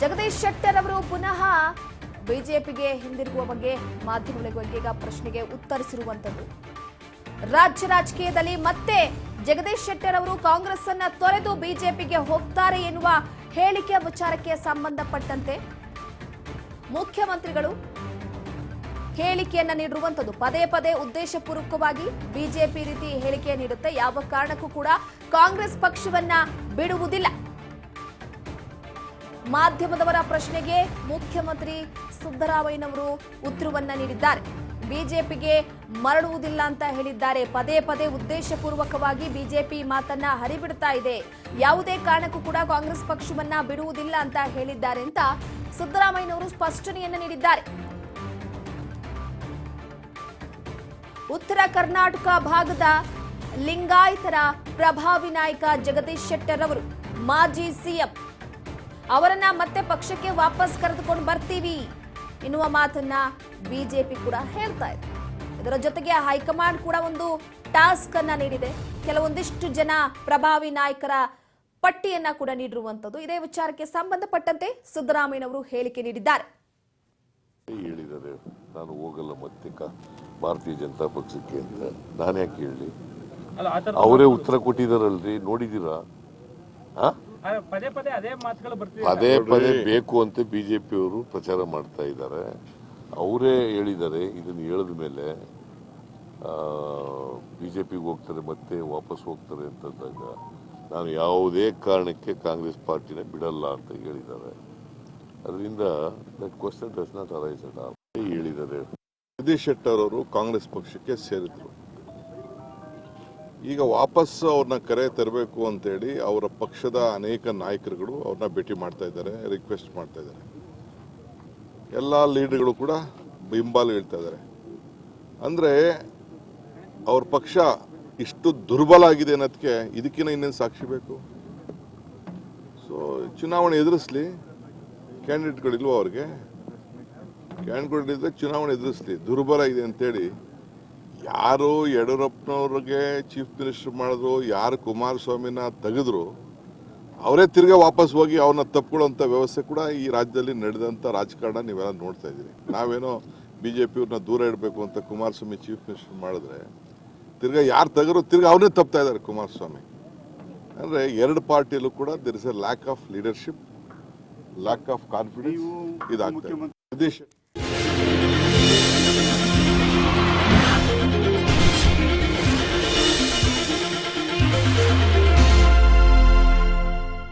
ಜಗದೀಶ್ ಶೆಟ್ಟರ್ ಅವರು ಪುನಃ ಬಿಜೆಪಿಗೆ ಹಿಂದಿರುಗುವ ಬಗ್ಗೆ ಮಾಧ್ಯಮಗಳಿಗೂ ಈಗ ಪ್ರಶ್ನೆಗೆ ಉತ್ತರಿಸಿರುವಂತದ್ದು ರಾಜ್ಯ ರಾಜಕೀಯದಲ್ಲಿ ಮತ್ತೆ ಜಗದೀಶ್ ಶೆಟ್ಟರ್ ಅವರು ಕಾಂಗ್ರೆಸ್ ಅನ್ನ ತೊರೆದು ಬಿಜೆಪಿಗೆ ಹೋಗ್ತಾರೆ ಎನ್ನುವ ಹೇಳಿಕೆ ವಿಚಾರಕ್ಕೆ ಸಂಬಂಧಪಟ್ಟಂತೆ ಮುಖ್ಯಮಂತ್ರಿಗಳು ಹೇಳಿಕೆಯನ್ನ ನೀಡಿರುವಂತದ್ದು ಪದೇ ಪದೇ ಉದ್ದೇಶಪೂರ್ವಕವಾಗಿ ಬಿಜೆಪಿ ರೀತಿ ಹೇಳಿಕೆ ನೀಡುತ್ತೆ. ಯಾವ ಕಾರಣಕ್ಕೂ ಕೂಡ ಕಾಂಗ್ರೆಸ್ ಪಕ್ಷವನ್ನ ಬಿಡುವುದಿಲ್ಲ. ಮಾಧ್ಯಮದವರ ಪ್ರಶ್ನೆಗೆ ಮುಖ್ಯಮಂತ್ರಿ ಸಿದ್ದರಾಮಯ್ಯನವರು ಉತ್ತರವನ್ನ ನೀಡಿದ್ದಾರೆ. ಬಿಜೆಪಿಗೆ ಮರಳುವುದಿಲ್ಲ ಅಂತ ಹೇಳಿದ್ದಾರೆ. ಪದೇ ಪದೇ ಉದ್ದೇಶಪೂರ್ವಕವಾಗಿ ಬಿಜೆಪಿ ಮಾತನ್ನ ಹರಿಬಿಡ್ತಾ ಇದೆ. ಯಾವುದೇ ಕಾರಣಕ್ಕೂ ಕೂಡ ಕಾಂಗ್ರೆಸ್ ಪಕ್ಷವನ್ನ ಬಿಡುವುದಿಲ್ಲ ಅಂತ ಹೇಳಿದ್ದಾರೆ ಅಂತ ಸಿದ್ದರಾಮಯ್ಯನವರು ಸ್ಪಷ್ಟನೆಯನ್ನ ನೀಡಿದ್ದಾರೆ. ಉತ್ತರ ಕರ್ನಾಟಕ ಭಾಗದ ಲಿಂಗಾಯತರ ಪ್ರಭಾವಿ ನಾಯಕ ಜಗದೀಶ್ ಶೆಟ್ಟರ್ ಅವರು ಮಾಜಿ ಸಿಎಂ ಅವರನ್ನ ಮತ್ತೆ ಪಕ್ಷಕ್ಕೆ ವಾಪಸ್ ಕರೆದುಕೊಂಡು ಬರ್ತೀವಿ. ಎನ್ನುವ ಮಾತನ್ನ ಬಿಜೆಪಿ ಕೂಡ ಹೇಳ್ತಾ ಇದೆ. ಇದರ ಜೊತೆಗೆ ಹೈಕಮಾಂಡ್ ಕೂಡ ಒಂದು ಟಾಸ್ಕ್ ಅನ್ನ ನೀಡಿದೆ. ಕೆಲವೊಂದಿಷ್ಟು ಜನ ಪ್ರಭಾವಿ ನಾಯಕರ ಪಟ್ಟಿಯನ್ನ ಕೂಡ ನೀಡಿರುವಂತದ್ದು ಇದೇ ವಿಚಾರಕ್ಕೆ ಸಂಬಂಧಪಟ್ಟಂತೆ ಸಿದ್ದರಾಮಯ್ಯನವರು ಹೇಳಿಕೆ ನೀಡಿದ್ದಾರೆ. ಹೇಳಿದ್ದಾರೆ ನಾನು ಹೋಗಲ್ಲ ಮತ್ತೆ ಭಾರತೀಯ ಜನತಾ ಪಕ್ಷಕ್ಕೆ ಅಂತ. ನಾನು ಯಾಕೆ ಹೇಳಿ? ಅಲ್ಲ ಅವರೇ ಉತ್ತರ ಕೊಟ್ಟಿದಾರಲ್ರಿ? ಆ, ಪದೇ ಪದೇ ಅದೇ ಮಾತುಗಳು ಬರ್ತಿದೆ. ಪದೇ ಪದೇ ಬೇಕು ಅಂತ ಬಿಜೆಪಿ ಅವರು ಪ್ರಚಾರ ಮಾಡ್ತಾ ಇದ್ದಾರೆ. ಅವರೇ ಹೇಳಿದ್ದಾರೆ ಇದನ್ನು ಹೇಳಿದ ಮೇಲೆ ಬಿಜೆಪಿಗೆ ಹೋಗ್ತಾರೆ ಮತ್ತೆ ವಾಪಸ್ ಹೋಗ್ತಾರೆ ಅಂತಂದಾಗ ನಾನು ಯಾವುದೇ ಕಾರಣಕ್ಕೆ ಕಾಂಗ್ರೆಸ್ ಪಾರ್ಟಿನ ಬಿಡಲ್ಲ ಅಂತ ಹೇಳಿದ್ದಾರೆ. ಅದರಿಂದ that question does not arise at all ಹೇಳಿದ್ದಾರೆ. ಜಗದೀಶ್ ಶೆಟ್ಟರ್ ಅವರು ಕಾಂಗ್ರೆಸ್ ಪಕ್ಷಕ್ಕೆ ಸೇರಿದ್ರು. ಈಗ ವಾಪಸ್ ಅವ್ರನ್ನ ಕರೆ ತರಬೇಕು ಅಂತೇಳಿ ಅವರ ಪಕ್ಷದ ಅನೇಕ ನಾಯಕರುಗಳು ಅವ್ರನ್ನ ಭೇಟಿ ಮಾಡ್ತಾ ಇದ್ದಾರೆ ರಿಕ್ವೆಸ್ಟ್ ಮಾಡ್ತಾ ಇದ್ದಾರೆ. ಎಲ್ಲ ಲೀಡರ್ಗಳು ಕೂಡ ಬೆಂಬಲ ಹೇಳ್ತಾ ಇದ್ದಾರೆ. ಅಂದರೆ ಅವ್ರ ಪಕ್ಷ ಇಷ್ಟು ದುರ್ಬಲ ಆಗಿದೆ ಅನ್ನೋದಕ್ಕೆ ಇದಕ್ಕಿಂತ ಇನ್ನೇನು ಸಾಕ್ಷಿ ಬೇಕು? ಸೊ ಚುನಾವಣೆ ಎದುರಿಸ್ಲಿ ಕ್ಯಾಂಡಿಡೇಟ್ಗಳಿಲ್ವೋ ಅವ್ರಿಗೆ? ಕ್ಯಾಂಡಿಡೇಟ್ಗಳಿದ್ರೆ ಚುನಾವಣೆ ಎದುರಿಸ್ಲಿ, ದುರ್ಬಲ ಇದೆ ಅಂತೇಳಿ ಯಾರು ಯಡಿಯೂರಪ್ಪನವ್ರಿಗೆ ಚೀಫ್ ಮಿನಿಸ್ಟರ್ ಮಾಡಿದ್ರು ಯಾರು ಕುಮಾರಸ್ವಾಮಿನ ತೆಗೆದ್ರು ಅವರೇ ತಿರ್ಗಾ ವಾಪಸ್ ಹೋಗಿ ಅವ್ರನ್ನ ತಪ್ಕೊಳ್ಳೋಂಥ ವ್ಯವಸ್ಥೆ ಕೂಡ ಈ ರಾಜ್ಯದಲ್ಲಿ ನಡೆದಂಥ ರಾಜಕಾರಣ ನೀವೆಲ್ಲ ನೋಡ್ತಾ ಇದ್ದೀರಿ. ನಾವೇನೋ ಬಿ ಜೆ ಪಿಯವ್ರನ್ನ ದೂರ ಇಡಬೇಕು ಅಂತ ಕುಮಾರಸ್ವಾಮಿ ಚೀಫ್ ಮಿನಿಸ್ಟರ್ ಮಾಡಿದ್ರೆ ತಿರ್ಗಾ ಯಾರು ತೆಗರು ತಿರ್ಗಾ ಅವನೇ ತಪ್ತಾ ಇದ್ದಾರೆ ಕುಮಾರಸ್ವಾಮಿ. ಅಂದರೆ ಎರಡು ಪಾರ್ಟಿಯಲ್ಲೂ ಕೂಡ there is a lack of leadership lack of confidence ಇದಾಗ್ತದೆ